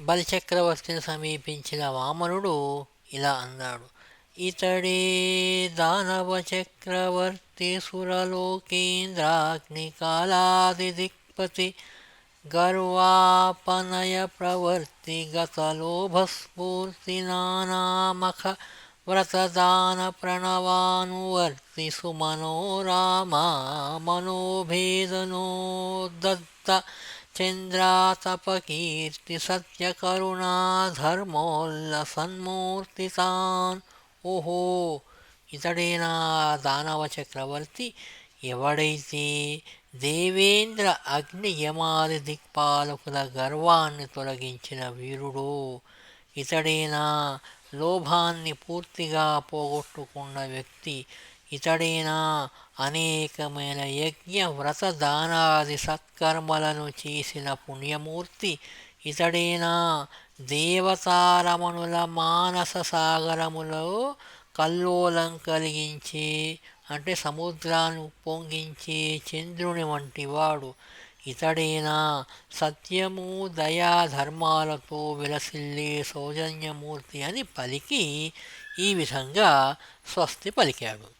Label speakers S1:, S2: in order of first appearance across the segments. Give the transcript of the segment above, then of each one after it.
S1: బలిచక్రవర్తిని సమీపించిన వామనుడు ఇలా అన్నాడు ఇతడే దానవ చక్రవర్తి సురలోకేంద్రాగ్నికాలాది దిక్పతి గర్వాపనయ ప్రవర్తి గతలోభస్ఫూర్తి నానామఖ వ్రతదాన ప్రణవానువర్తి సుమనోరామా మనోభేదనోదత్త చంద్రాతపకీర్తి సత్యకరుణా సన్మూర్తితాన్ ఓహో ఇతడేనా దానవ చక్రవర్తి ఎవడైతే దేవేంద్ర అగ్ని యమాది దిక్పాలకుల గర్వాన్ని తొలగించిన వీరుడు ఇతడేనా లోభాన్ని పూర్తిగా పోగొట్టుకున్న వ్యక్తి ఇతడేనా? అనేకమైన యజ్ఞ వ్రత దానాది సత్కర్మలను చేసిన పుణ్యమూర్తి ఇతడేనా? దేవతారమణుల మానస సాగరములో కల్లోలం కలిగించే అంటే సముద్రాన్ని పొంగించే చంద్రుని వంటివాడు ఇతడేనా? సత్యము దయా ధర్మాలతో విలసిల్లే సౌజన్యమూర్తి అని పలికి ఈ విధంగా స్వస్తి పలికాడు.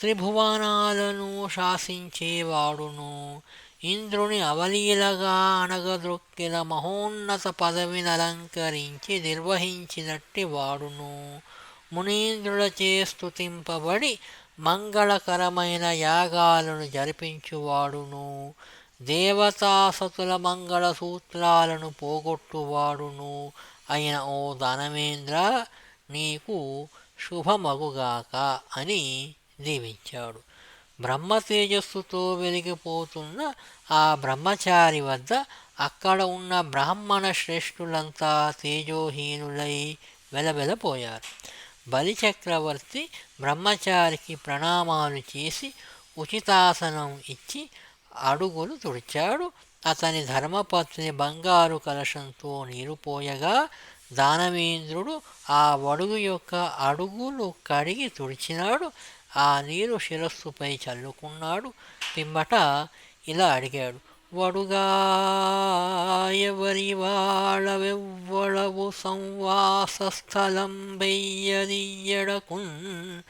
S1: త్రిభువనాలను శాసించేవాడును ఇంద్రుని అవలీలగా అనగదొక్కిన మహోన్నత పదవిని అలంకరించి నిర్వహించినట్టి వాడును. మునీంద్రులచే స్థుతింపబడి మంగళకరమైన యాగాలను జరిపించువాడును. దేవతాసతుల మంగళసూత్రాలను పోగొట్టువాడును. అయిన ఓ దానవేంద్ర నీకు శుభమగుగాక అని దీవించాడు బ్రహ్మ తేజస్సుతో వెలిగిపోతున్న ఆ బ్రహ్మచారి వద్ద అక్కడ ఉన్న బ్రాహ్మణ శ్రేష్ఠులంతా తేజోహీనులై వెలవెలపోయారు. బలిచక్రవర్తి బ్రహ్మచారికి ప్రణామాలు చేసి ఉచితాసనం ఇచ్చి అడుగులు తుడిచాడు. అతని ధర్మపత్ని బంగారు కలశంతో నీరుపోయగా దానవేంద్రుడు ఆ వడుగు యొక్క అడుగులు కడిగి తుడిచినాడు. ఆ నీరు శిరస్సుపై చల్లుకున్నాడు. పిమ్మట ఇలా అడిగాడు వడుగా ఎవరి వాళ్ళవెవ్వడవు సంవాస స్థలం వెయ్యదియ్యడకున్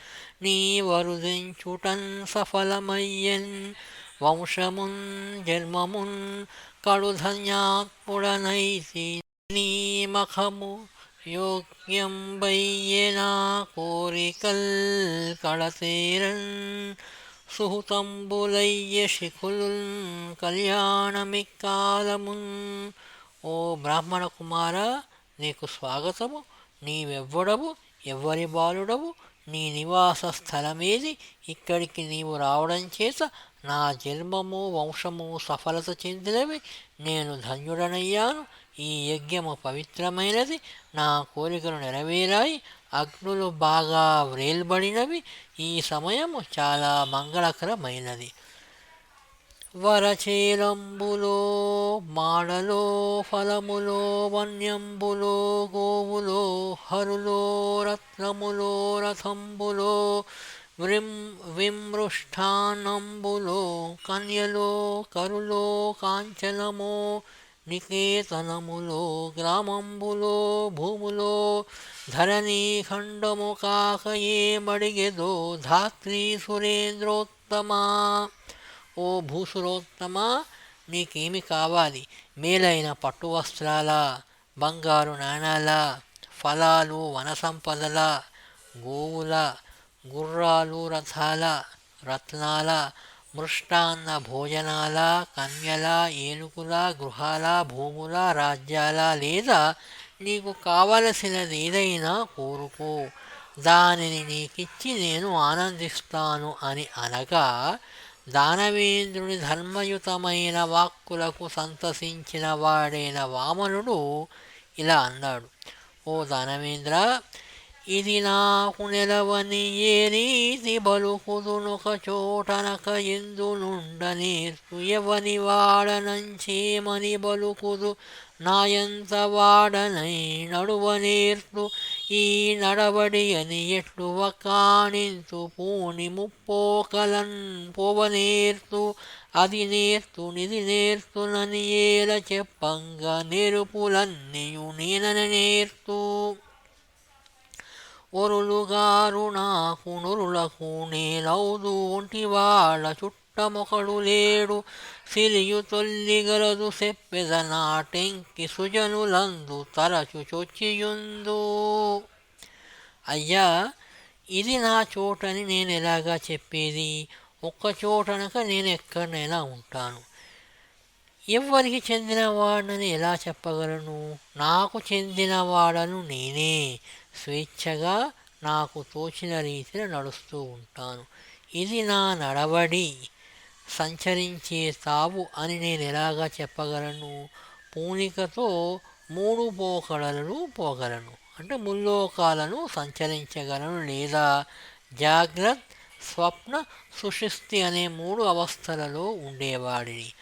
S1: నీ వరుదించుటన్ సఫలమయ్యన్? వంశమున్ జన్మమున్ కడుధన్యాత్ముడనైతి నీ మఖము యోగ్యం బయ్యనా కోరికల్ కళతేరన్ సుహృతంబులయ్య శిఖులున్ కళ్యాణమిక్కాలమున్ ఓ బ్రాహ్మణ కుమార నీకు స్వాగతము. నీవెవ్వడవు ఎవ్వరి బాలుడవు. నీ నివాస స్థలమేది. ఇక్కడికి నీవు రావడం చేత నా జన్మము వంశము సఫలత చెందినవి. నేను ధన్యుడనయ్యాను. ఈ యజ్ఞము పవిత్రమైనది. నా కోరికలు నెరవేరాయి. అగ్నులు బాగా వ్రేల్బడినవి. ఈ సమయము చాలా మంగళకరమైనది. వరచేలంబులో మాడలో ఫలములో వన్యంబులో గోవులో హరులో రత్నములో రథంబులో విం విమృష్టానంబులో కన్యలో కరులో కాంచనమో నికేతనములో గ్రామంబులో భూములో ధరణీ ఖండము కాకయే ఏ మడిగెదో ధాత్రి సురేంద్రోత్తమా? ఓ భూసురోత్తమ నీకేమి కావాలి? మేలైన పట్టు వస్త్రాల బంగారు నాణాల ఫలాలు వన సంపదల గోవుల గుర్రాలు రథాల రత్నాల మృష్టాన్న భోజనాల కన్యల ఏనుకుల గృహాల భూముల రాజ్యాల లేదా నీకు కావలసినది ఏదైనా కోరుకో. దానిని నీకిచ్చి నేను ఆనందిస్తాను అని అనగా దానవేంద్రుని ధర్మయుతమైన వాక్కులకు సంతసించిన వాడైన వామనుడు ఇలా అన్నాడు. ఓ దానవేంద్ర ఇది నాకు నెలవని ఏ రీతి బలుకుదునొక చోటనక ఎందునుండనేర్చు ఎవని వాడనంచేమని బలుకుదు నాయంత వాడనై నడువనేర్చు ఈ నడవడి అని ఎట్లు కాణింతు పూని ముప్పోకలన్ పోవనేర్తు అది నేర్తు నిధి నేర్తునని ఏల చెప్పంగా నేరుపులన్నీయు నేనని నేర్తు ఒరులుగారు నేలౌదు ఒంటి వాళ్ళ చుట్టమొకడు లేడు. సిలియు తొల్లిగలదు చెప్పెద నాటెంకి సుజనులందు తరచు చొచ్చియుందు. అయ్యా ఇది నా చోటని నేను ఎలాగా చెప్పేది? ఒక్క చోటనక నేను ఎక్కడైనా ఉంటాను. ఎవరికి చెందినవాడని ఎలా చెప్పగలను? నాకు చెందినవాడను నేనే. స్వేచ్ఛగా నాకు తోచిన రీతిలో నడుస్తూ ఉంటాను. ఇది నా నడవడి. సంచరించే తావు అని నేను ఎలాగా చెప్పగలను? పూనికతో మూడు పోకడలను పోగలను. అంటే ముల్లోకాలను సంచరించగలను లేదా జాగ్రత్త స్వప్న సుషిస్తి అనే మూడు అవస్థలలో ఉండేవాడిని.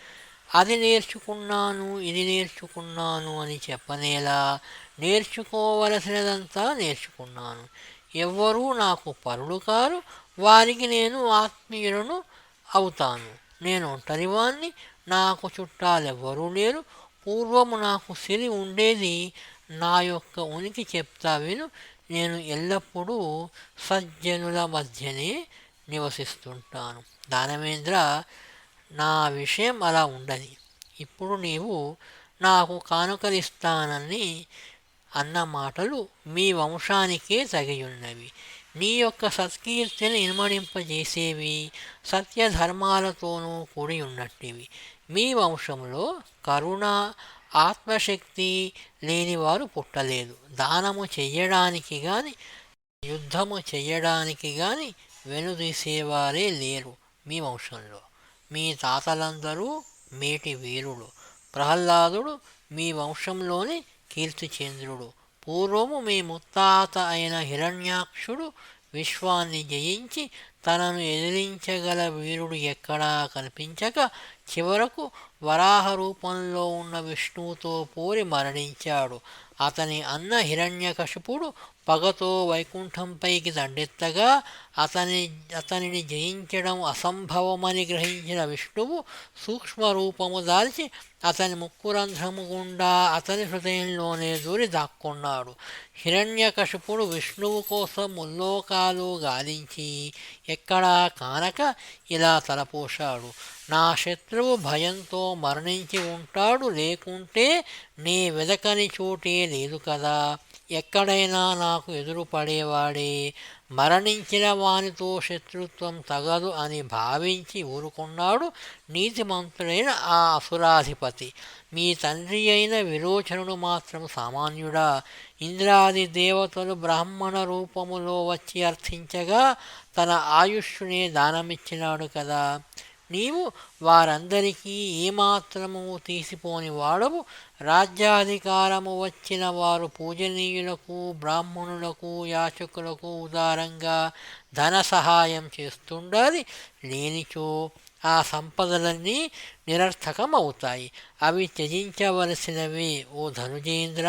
S1: అది నేర్చుకున్నాను ఇది నేర్చుకున్నాను అని చెప్పనేలా నేర్చుకోవలసినదంతా నేర్చుకున్నాను. ఎవ్వరూ నాకు పరుడు కారు వారికి నేను ఆత్మీయులను అవుతాను. నేను ఒంటరివాణ్ణి నాకు చుట్టాలెవ్వరూ లేరు. పూర్వము నాకు సిరి ఉండేది నా యొక్క ఉనికి చెప్తా విను. నేను ఎల్లప్పుడూ సజ్జనుల మధ్యనే నివసిస్తుంటాను. దానవేంద్ర నా విషయం అలా ఉండదు. ఇప్పుడు నీవు నాకు కానుకలిస్తానని అన్న మాటలు మీ వంశానికే తగియున్నవి. నీ యొక్క సత్కీర్తిని ఇనుమడింపజేసేవి సత్యధర్మాలతోనూ కూడి ఉన్నట్టివి మీ వంశంలో కరుణ ఆత్మశక్తి లేనివారు పుట్టలేదు. దానము చెయ్యడానికి కానీ యుద్ధము చెయ్యడానికి కానీ వెనుదీసేవారే లేరు మీ వంశంలో. మీ తాతలందరూ మేటి వీరుడు. ప్రహ్లాదుడు మీ వంశంలోని కీర్తిచంద్రుడు పూర్వము మీ ముత్తాత అయిన హిరణ్యాక్షుడు విశ్వాన్ని జయించి తనను ఎదిరించగల వీరుడు ఎక్కడా కనిపించక చివరకు వరాహ రూపంలో ఉన్న విష్ణువుతో పోరి మరణించాడు. అతని అన్న హిరణ్యకశిపుడు పగతో వైకుంఠంపైకి దండెత్తగా అతని అతనిని జయించడం అసంభవమని గ్రహించిన విష్ణువు సూక్ష్మరూపము దాల్చి అతని ముక్కురంధ్రము గుండా అతని హృదయంలోనే దూరి దాక్కున్నాడు. హిరణ్యకశిపుడు విష్ణువు కోసం ముల్లోకాలు గాలించి ఎక్కడా కానక ఇలా తలపోశాడు. నా శత్రువు భయంతో మరణించి ఉంటాడు లేకుంటే నీ వెదకని చోటే లేదు కదా. ఎక్కడైనా నాకు ఎదురుపడేవాడే మరణించిన వానితో శత్రుత్వం తగదు అని భావించి ఊరుకున్నాడు నీతిమంతుడైన ఆ అసురాధిపతి. మీ తండ్రి అయిన విరోచనుడు మాత్రం సామాన్యుడా. ఇంద్రాది దేవతలు బ్రాహ్మణ రూపములో వచ్చి అర్థించగా తన ఆయుష్నే దానమిచ్చినాడు కదా. నీవు వారందరికీ ఏమాత్రము తీసిపోని వాడవు. రాజ్యాధికారము వచ్చిన వారు పూజనీయులకు బ్రాహ్మణులకు యాచకులకు ఉదారంగా ధన సహాయం చేస్తుండాలి. లేనిచో ఆ సంపదలన్నీ నిరర్థకం అవుతాయి అవి త్యజించవలసినవే. ఓ ధనుజేంద్ర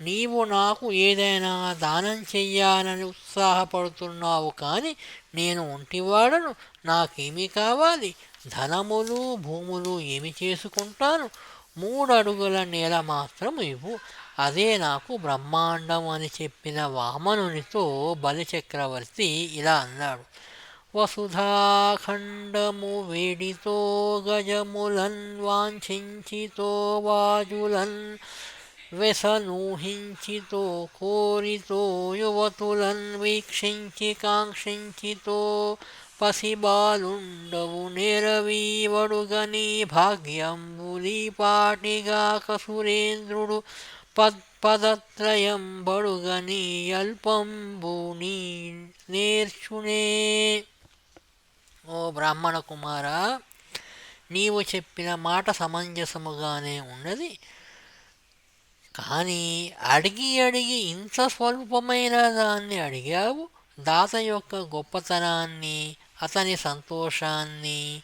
S1: నీవు నాకు ఏదైనా దానం చెయ్యాలని ఉత్సాహపడుతున్నావు కానీ నేను ఒంటివాడను. నాకేమి కావాలి? ధనములు భూములు ఏమి చేసుకుంటాను? మూడు అడుగుల నేల మాత్రం ఇవ్వు. అదే నాకు బ్రహ్మాండం అని చెప్పిన వామనునితో బలిచక్రవర్తి ఇలా అన్నాడు. వసుధాఖండము వేడితో గజములన్ వాంఛించితో వాజులన్ వ్యసనూహించితో కోరితో యువతులన్ వీక్షించి కాంక్షించితో పసిబాలుండవు నెరవీవడుగని భాగ్యంబులి సురేంద్రుడు కసురేంద్రుడు పద్పదత్రయం బడుగని అల్పంబుని నేర్చునే. ఓ బ్రాహ్మణ కుమార నీవు చెప్పిన మాట సమంజసముగానే ఉన్నది. కానీ అడిగి అడిగి ఇంత స్వల్పమైన దాన్ని అడిగావు. దాత యొక్క గొప్పతనాన్ని అతని సంతోషాన్ని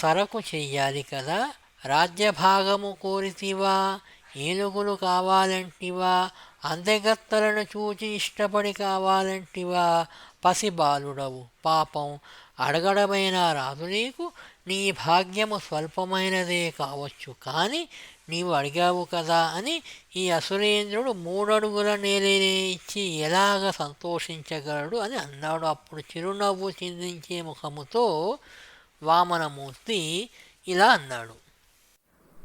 S1: సరకు చెయ్యాలి కదా రాజ్యభాగము కోరితివా? ఏనుగులు కావాలంటివా? అందెగత్తలను చూచి ఇష్టపడి కావాలంటివా? పసిబాలుడవు. పాపం అడగడమైనా రాదు నీకు నీ భాగ్యము స్వల్పమైనదే కావచ్చు. కానీ నీవు అడిగావు కదా అని ఈ అసురేంద్రుడు మూడడుగుల నేలనే ఇచ్చి ఎలాగ సంతోషించగలడు అని అన్నాడు. అప్పుడు చిరునవ్వు చిందించే ముఖముతో వామనమూర్తి ఇలా అన్నాడు.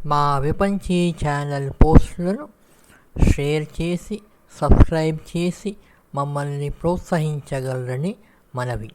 S1: మా విపంచీ ఛానల్ పోస్టులను షేర్ చేసి సబ్స్క్రైబ్ చేసి మమ్మల్ని ప్రోత్సహించగలరని మనవి.